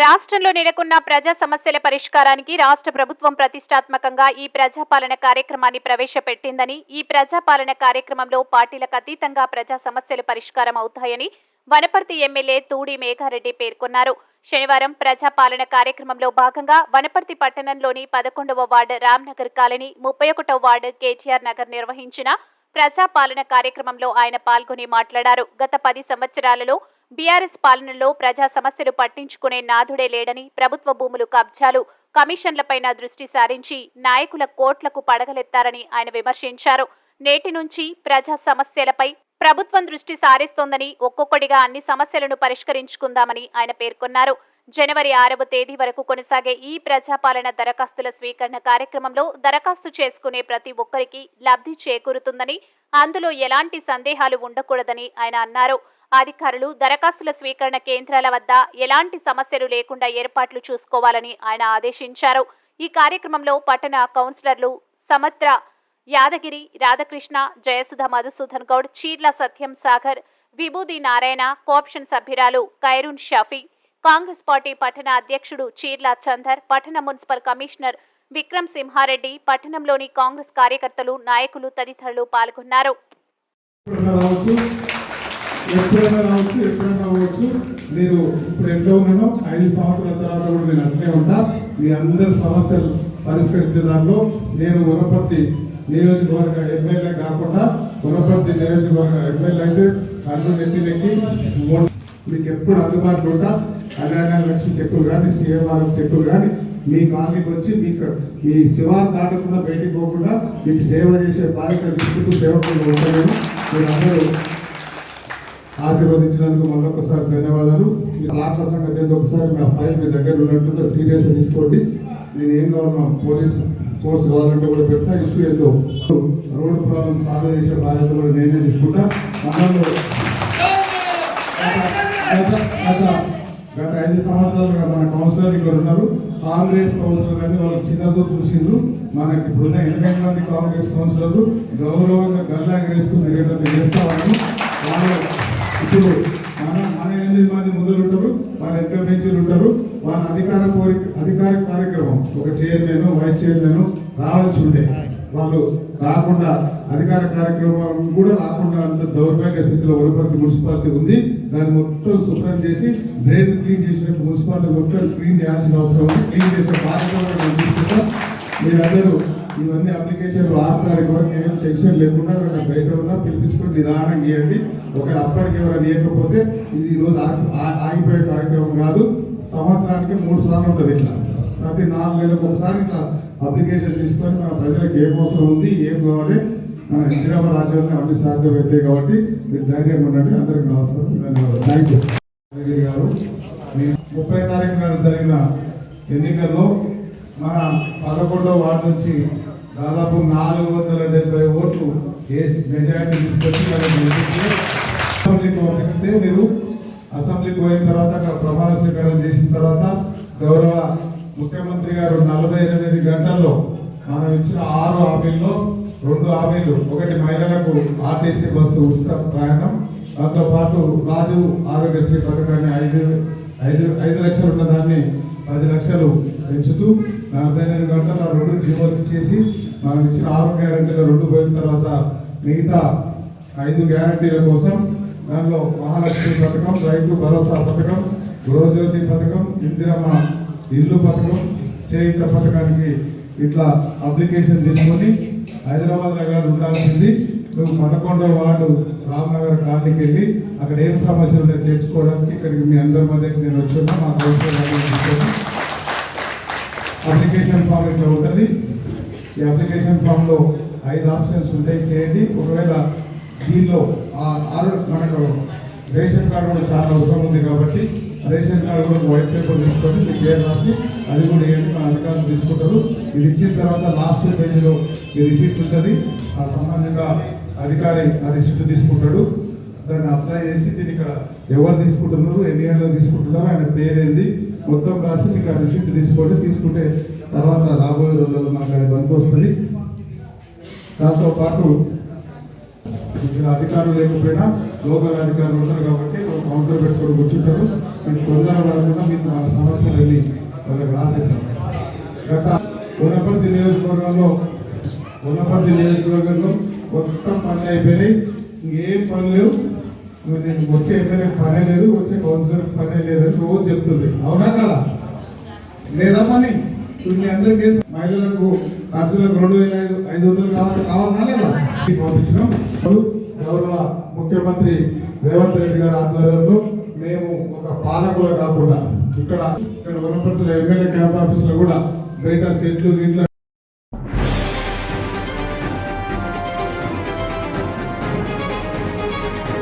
రాష్ట్రంలో నెలకొన్న ప్రజా సమస్యల పరిష్కారానికి రాష్ట్ర ప్రభుత్వం ప్రతిష్టాత్మకంగా ఈ ప్రజాపాలన కార్యక్రమాన్ని ప్రవేశపెట్టిందని ఈ ప్రజాపాలన కార్యక్రమంలో పార్టీలకు అతీతంగా ప్రజా సమస్యలు పరిష్కారం అవుతాయని వనపర్తి ఎమ్మెల్యే తూడి మేఘారెడ్డి పేర్కొన్నారు. శనివారం ప్రజాపాలన కార్యక్రమంలో భాగంగా వనపర్తి పట్టణంలోని పదకొండవ వార్డు రామ్నగర్ కాలనీ ముప్పై ఒకటవ వార్డు కేటీఆర్ నగర్ నిర్వహించిన ప్రజాపాలన కార్యక్రమంలో ఆయన పాల్గొని మాట్లాడారు. గత పది సంవత్సరాలలో బీఆర్ఎస్ పాలనలో ప్రజా సమస్యలు పట్టించుకునే నాథుడే లేడని ప్రభుత్వ భూములు కబ్జాలు కమిషన్లపైన దృష్టి సారించి నాయకుల కోట్లకు పడగలెత్తారని ఆయన విమర్శించారు. నేటి నుంచి ప్రజా సమస్యలపై ప్రభుత్వం దృష్టి సారిస్తోందని ఒక్కొక్కటిగా అన్ని సమస్యలను పరిష్కరించుకుందామని ఆయన పేర్కొన్నారు. జనవరి ఆరవ తేదీ వరకు కొనసాగే ఈ ప్రజాపాలన దరఖాస్తుల స్వీకరణ కార్యక్రమంలో దరఖాస్తు చేసుకునే ప్రతి ఒక్కరికి లబ్ధి చేకూరుతుందని అందులో ఎలాంటి సందేహాలు ఉండకూడదని ఆయన అన్నారు. అధికారులు దరఖాస్తుల స్వీకరణ కేంద్రాల వద్ద ఎలాంటి సమస్యలు లేకుండా ఏర్పాట్లు చూసుకోవాలని ఆయన ఆదేశించారు. ఈ కార్యక్రమంలో పట్టణ కౌన్సిలర్లు సమత్ర యాదగిరి రాధాకృష్ణ జయసుధ మధుసూదన్ గౌడ్ చీర్ల సత్యం సాగర్ విభూది నారాయణ కోఆప్షన్ సభ్యురాలు ఖైరున్ షఫీ కాంగ్రెస్ పార్టీ పట్టణ అధ్యక్షుడు చీర్ల చందర్ పట్టణ మున్సిపల్ కమిషనర్ విక్రమ్ సింహారెడ్డి పట్టణంలోని కాంగ్రెస్ కార్యకర్తలు నాయకులు తదితరులు పాల్గొన్నారు. ఎప్పుడైనా రావచ్చు ఎప్పుడైనా రావచ్చు. నేను మీరు ఇప్పుడు ఎంతో ఉన్నానో ఐదు సంవత్సరాల తర్వాత కూడా నేను అట్లే ఉంటా. మీ అందరి సమస్యలు పరిష్కరించే దాంట్లో నేను వనపర్తి నియోజకవర్గ ఎమ్మెల్యే కాకుండా వనపర్తి నియోజకవర్గ ఎమ్మెల్యే అయితే కన్ను నెత్తి నెక్కి మీకు ఎప్పుడు అందుబాటులో ఉంటా. కళ్యాణ లక్ష్మి చెక్కులు కానీ సీఎంఆర్ఎం చెక్కులు కానీ మీ కాలనీకి వచ్చి మీకు మీ శివార్ దాటకుండా బయటికి పోకుండా మీకు సేవ చేసే బాధ్యత తీసుకుంటూ సేవకులు ఉంటాను మీరందరూ ఆశీర్వదించినందుకు మళ్ళొకసారి ధన్యవాదాలు. ఆటల సంగతి ఏందో ఒకసారి నా ఫైల్ మీ దగ్గర ఉన్నట్టు సీరియస్ తీసుకోండి. నేను ఏం కావాలన్నా పోలీస్ ఫోర్స్ కావాలంటే కూడా పెడతా. ఇష్యూ ఏదో రోడ్డు ప్రాబ్లం సాల్వ్ చేసే బాధ్యత కూడా నేనే తీసుకుంటా. మనలో గత ఐదు సంవత్సరాలుగా మన కౌన్సిలర్ ఇక్కడ ఉన్నారు. కాంగ్రెస్ కౌన్సిలర్ అని వాళ్ళు చిన్న చూసిండ్రు. మనకి ఇప్పుడున్న ఎనభై మంది కాంగ్రెస్ కౌన్సిలర్లు గౌరవంగా గల్లా ఎగరేసుకుని తిరిగేటట్టు చేస్తా వాళ్ళు ఇప్పుడు మన మన ఎనిమిది మంది ముందరు ఉంటారు వాళ్ళ ఎంత ఉంటారు. వాళ్ళ అధికార కోరిక అధికార కార్యక్రమం ఒక చైర్మన్ వైస్ చైర్మన్ రావాల్సి ఉండే. వాళ్ళు రాకుండా అధికార కార్యక్రమం కూడా రాకుండా అంత దౌర్భాగ్య స్థితిలో వడపర్తి మున్సిపాలిటీ ఉంది. దాన్ని మొత్తం శుభ్రం చేసి డ్రైన్ క్లీన్ చేసినట్టు మున్సిపాలిటీ మొత్తం క్లీన్ చేయాల్సిన అవసరం ఉంది. క్లీన్ చేసే బాధ్యత కూడా మీరందరూ ఇవన్నీ అప్లికేషన్లు ఆరు తారీఖు వరకు ఏం టెన్షన్ లేకుండా బయట ఉన్నా పిలిపించుకొని నిదానం ఇవ్వండి. ఒకవేళ అప్పటికి ఎవరైనా ఇవ్వకపోతే ఇది ఈరోజు ఆగి- ఆగిపోయే కార్యక్రమం కాదు. సంవత్సరానికి మూడు సార్లు ఉంటుంది ఇట్లా. ప్రతి నాలుగు నెలలకు ఒకసారి ఇట్లా అప్లికేషన్ తీసుకొని మన ప్రజలకు ఏం అవసరం ఉంది ఏం కావాలి మన ఇందిరామ రాజ్యంలో అన్ని సాధ్యమవుతాయి కాబట్టి మీరు ధైర్యం ఉండండి. అందరికి నమస్కారం. ధన్యవాదాలు. థ్యాంక్ యూ గారు ముప్పై తారీఖు నాడు జరిగిన ఎన్నికల్లో మన పదకొండవ వార్డు నుంచి దాదాపు నాలుగు వందల డెబ్బై ఓట్లు వేసి మెజారిటీ తీసుకొచ్చి అసెంబ్లీకి పంపించితే మీరు అసెంబ్లీకి పోయిన తర్వాత అక్కడ ప్రమాణ స్వీకారం చేసిన తర్వాత గౌరవ ముఖ్యమంత్రి గారు నలభై ఎనిమిది గంటల్లో మనం ఇచ్చిన ఆరు హామీల్లో రెండు హామీలు. ఒకటి మహిళలకు ఆర్టీసీ బస్సు ఉచిత ప్రయాణం. దాంతోపాటు రాజు ఆరోగ్యశ్రీ పథకాన్ని ఐదు ఐదు ఐదు లక్షలు ఉన్న దాన్ని పది లక్షలు పెంచుతూ నలభై ఎనిమిది గంటల రెండు జీవోలు చేసి మనం ఇచ్చిన ఆరు గ్యారంటీల రెండు పోయిన తర్వాత మిగతా ఐదు గ్యారంటీల కోసం దానిలో మహాలక్ష్మి పథకం రైతు భరోసా పథకం గృహజ్యోతి పథకం ఇందిరమ్మ ఇల్లు పథకం చేయుత పథకానికి ఇట్లా అప్లికేషన్ తీసుకొని హైదరాబాద్ నగరాలు ఉండాల్సింది. నువ్వు పదకొండవ వార్డు రామ్నగర్ కాలనీకి వెళ్ళి అక్కడ ఏం సమస్యలు నేను తెచ్చుకోవడానికి ఇక్కడికి మీ అందరి మధ్యకి నేను వచ్చున్నా. మా అప్లికేషన్ ఫామ్ ఇట్లా ఉంటుంది. ఈ అప్లికేషన్ ఫామ్లో ఐదు ఆప్షన్స్ ఉంటాయి. చేయండి. ఒకవేళ దీనిలో ఆ ఆరు మనకు రేషన్ కార్డు కూడా చాలా అవసరం ఉంది కాబట్టి రేషన్ కార్డు కూడా వైట్ పేపర్ తీసుకొని మీ పేరు రాసి అది కూడా ఏంటి మన అధికారులు తీసుకుంటారు. ఇది ఇచ్చిన తర్వాత లాస్ట్ పేజీలో ఈ రిసీప్ట్ ఉంటుంది. ఆ సంబంధిత అధికారి ఆ రిసీప్ట్ తీసుకుంటాడు. దాన్ని అప్లై చేసి దీన్ని ఇక్కడ ఎవరు తీసుకుంటున్నారు? ఎన్ని గంటలు తీసుకుంటున్నారు? ఆయన పేరేంది? మొత్తం రాసి మీకు ఆ రిసీప్ట్ తీసుకోండి తీసుకుంటే తర్వాత రాబోయే రోజుల్లో మనకు అది పనికొస్తుంది దాంతో పాటు ఇక్కడ అధికారులు లేకపోయినా లోకల్ అధికారులు ఉంటారు కాబట్టి ఒక కౌంటర్ పెట్టుకొని కూర్చుంటారు. మీకు తొందర పడకుండా మీకు సమస్యలు సమస్యలన్నీ వాళ్ళకి రాసేటారు గత ఉన్నపర్తి నియోజకవర్గంలో ఉన్నపర్తి నియోజకవర్గంలో మొత్తం పనులు అయిపోయినాయి. ఇంకేం పనులు లేవు. నేను వచ్చే ఎమ్మెల్యే పనే లేదు వచ్చే కౌన్సిలర్ పనే లేదని రోజు చెప్తుంది అవునా కదా? లేదా పని ఇప్పుడు మీ అందరికీ మహిళలకు ఖర్చులకు రెండు వేల ఐదు ఐదు వందలు కావాలి కావాలన్నా లేదా? పంపించినాం. గౌరవ ముఖ్యమంత్రి రేవంత్ రెడ్డి గారి ఆధ్వర్యంలో మేము ఒక పాలకులు కాకుండా ఇక్కడ ఇక్కడ వనపర్తిలో ఎమ్మెల్యే క్యాంప్ ఆఫీస్లో కూడా బయట సెట్లు గిట్ల